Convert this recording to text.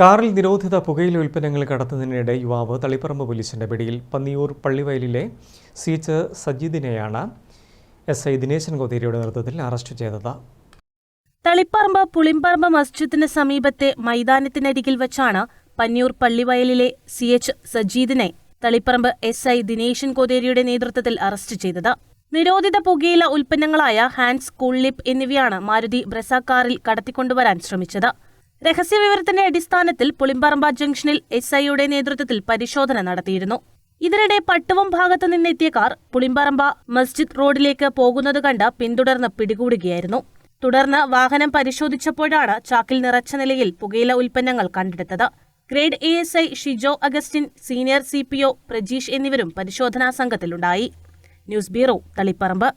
കാറിൽ നിരോധിത പുകയില ഉൽപ്പന്നങ്ങൾ കടത്തുന്നതിനിടെ യുവാവ് തളിപ്പറമ്പ് പോലീസിന്റെ പിടിയിൽ പന്നിയൂർ പള്ളിവയലിലെ സി എച്ച് സജീദിനെയാണ് എസ് ഐ ദിനേശൻ കോതേരിയുടെ നേതൃത്വത്തിൽ അറസ്റ്റ് ചെയ്തത്. തളിപ്പറമ്പ് പുളിമ്പറമ്പ് മസ്ജിദിന് സമീപത്തെ മൈതാനത്തിനരികിൽ വച്ചാണ് പന്നിയൂർ പള്ളിവയലിലെ സി എച്ച് സജീദിനെ തളിപ്പറമ്പ് എസ് ഐ ദിനേശൻ കോതേരിയുടെ നേതൃത്വത്തിൽ അറസ്റ്റ് ചെയ്തത്. നിരോധിത പുകയില ഉൽപ്പന്നങ്ങളായ ഹാൻഡ്സ് കൂൾലിപ്പ് എന്നിവയാണ് മാരുതി ബ്രസ കാറിൽ കടത്തിക്കൊണ്ടുവരാൻ ശ്രമിച്ചത്. രഹസ്യവിവരത്തിന്റെ അടിസ്ഥാനത്തിൽ പുളിമ്പറമ്പ ജംഗ്ഷനിൽ എസ് ഐയുടെ നേതൃത്വത്തിൽ പരിശോധന നടത്തിയിരുന്നു. ഇതിനിടെ പട്ടുവം ഭാഗത്തു നിന്നെത്തിയ കാർ പുളിമ്പറമ്പ മസ്ജിദ് റോഡിലേക്ക് പോകുന്നത് കണ്ട് പിന്തുടർന്ന് പിടികൂടുകയായിരുന്നു. തുടർന്ന് വാഹനം പരിശോധിച്ചപ്പോഴാണ് ചാക്കിൽ നിറച്ച നിലയിൽ പുകയില ഉൽപ്പന്നങ്ങൾ കണ്ടെടുത്തത്. Grade A S I Shijo Augustine senior C P O Prajeesh എന്നിവരും പരിശോധനാ സംഘത്തിലുണ്ടായി. News bureau Taliparamba.